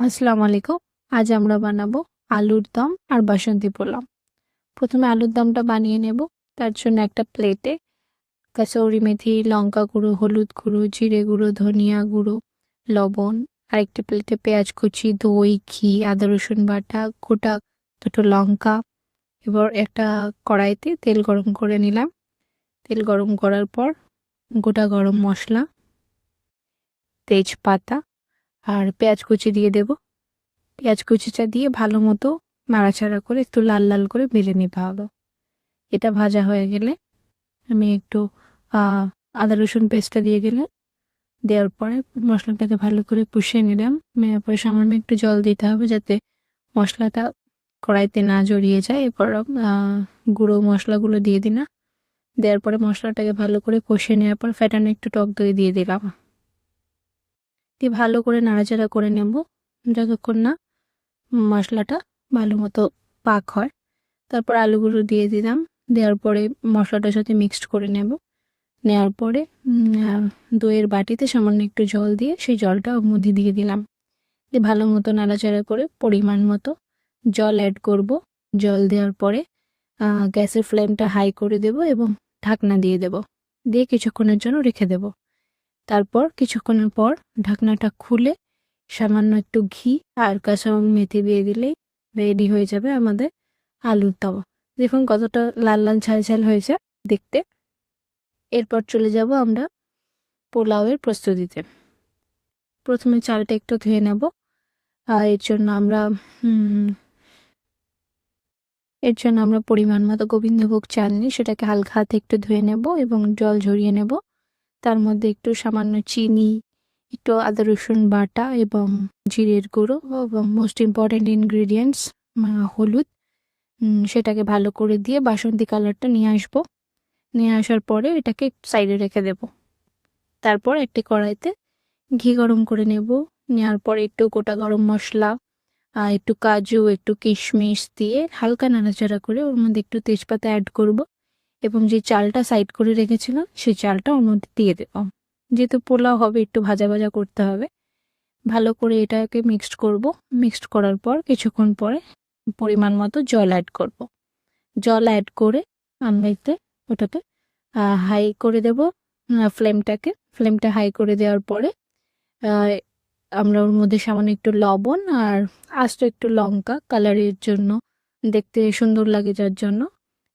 আসসালামু আলাইকুম। আজ আমরা বানাবো আলুর দম আর বাসন্তী পোলাও। প্রথমে আলুর দমটা বানিয়ে নেব। তার জন্য একটা প্লেটে কাসৌরি মেথি, লঙ্কা গুঁড়ো, হলুদ গুঁড়ো, জিরে গুঁড়ো, ধনিয়া গুঁড়ো, লবণ আর আরেকটা প্লেটে পেঁয়াজ কুচি, দই, ঘি, আদা রসুন বাটা, গোটা দুটো লঙ্কা। এবার একটা কড়াইতে তেল গরম করে নিলাম। তেল গরম করার পর গোটা গরম মশলা, তেজপাতা আর পেঁয়াজ কুচি দিয়ে দেব। পেঁয়াজ কুচিটা দিয়ে ভালো মতো নাড়াচাড়া করে একটু লাল লাল করে ভেজে নিতে হবে। এটা ভাজা হয়ে গেলে আমি একটু আদা রসুন পেস্টটা দিয়ে গেলে দেওয়ার পরে মশলাটাকে ভালো করে পুষিয়ে নিলাম। নেওয়ার পরে সামান্য একটু জল দিতে হবে যাতে মশলাটা কড়াইতে না জড়িয়ে যায়। এরপর গুঁড়ো মশলাগুলো দিয়ে দিলাম। দেওয়ার পরে মশলাটাকে ভালো করে কষিয়ে নেওয়ার পর ফ্যাটানো একটু টক দই দিয়ে দিলাম। দিয়ে ভালো করে নাড়াচাড়া করে নেব যতক্ষণ না মশলাটা ভালো মতো পাক হয়। তারপর আলুগুলো দিয়ে দিলাম। দেওয়ার পরে মশলাটার সাথে মিক্সড করে নেব। নেওয়ার পরে দইয়ের বাটিতে সামান্য একটু জল দিয়ে সেই জলটা ওর মধ্যে দিয়ে দিলাম। দিয়ে ভালো মতো নাড়াচাড়া করে পরিমাণ মতো জল অ্যাড করব। জল দেওয়ার পরে গ্যাসের ফ্লেমটা হাই করে দেব এবং ঢাকনা দিয়ে দেব। দিয়ে কিছুক্ষণের জন্য রেখে দেব। তারপর কিছুক্ষণের পর ঢাকনাটা খুলে সামান্য একটু ঘি আর কাঁচা মেথি দিয়ে দিলেই রেডি হয়ে যাবে আমাদের আলুর তাওয়া দেখুন কতটা লাল লাল ঝাল ঝাল হয়েছে দেখতে। এরপর চলে যাব আমরা পোলাওয়ের প্রস্তুতিতে। প্রথমে চালটা একটু ধুয়ে নেব। আর এর জন্য আমরা এর জন্য আমরা পরিমাণ মতো গোবিন্দভোগ চাল নিই সেটাকে হালকা হাতে একটু ধুয়ে নেব এবং জল ঝরিয়ে নেব। তার মধ্যে একটু সামান্য চিনি, একটু আদা রসুন বাটা এবং জিরের গুঁড়ো এবং মোস্ট ইম্পর্ট্যান্ট ইনগ্রিডিয়েন্টস হলুদ। সেটাকে ভালো করে দিয়ে বাসন্তী কালারটা নিয়ে আসব। নিয়ে আসার পরে এটাকে সাইডে রেখে দেব। তারপর একটি কড়াইতে ঘি গরম করে নেব। নেওয়ার পরে একটু গোটা গরম মশলা একটু কাজু, একটু কিশমিশ দিয়ে হালকা নাড়াচাড়া করে ওর মধ্যে একটু তেজপাতা অ্যাড করব। এবং যে চালটা সাইড করে রেখেছিলাম, সেই চালটা ওর মধ্যে দিয়ে দেব। যেহেতু পোলাও হবে, একটু ভাজা ভাজা করতে হবে। ভালো করে এটাকে মিক্সড করব। মিক্সড করার পর কিছুক্ষণ পরে পরিমাণ মতো জল অ্যাড করব। জল অ্যাড করে আমরা এতে ওটাকে হাই করে দেব ফ্লেমটাকে ফ্লেমটা হাই করে দেওয়ার পরে আমরা ওর মধ্যে সামান্য একটু লবণ আর আস্ত একটু লঙ্কা কালারের জন্য। দেখতে সুন্দর লাগে যার জন্য।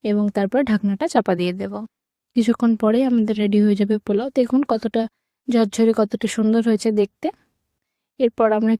এবং তারপর ঢাকনাটা চাপা দিয়ে দেব। কিছুক্ষণ পরে আমাদের রেডি হয়ে যাবে পোলাও। দেখুন কতটা ঝরঝরে, কতটা সুন্দর হয়েছে দেখতে। এরপর আমরা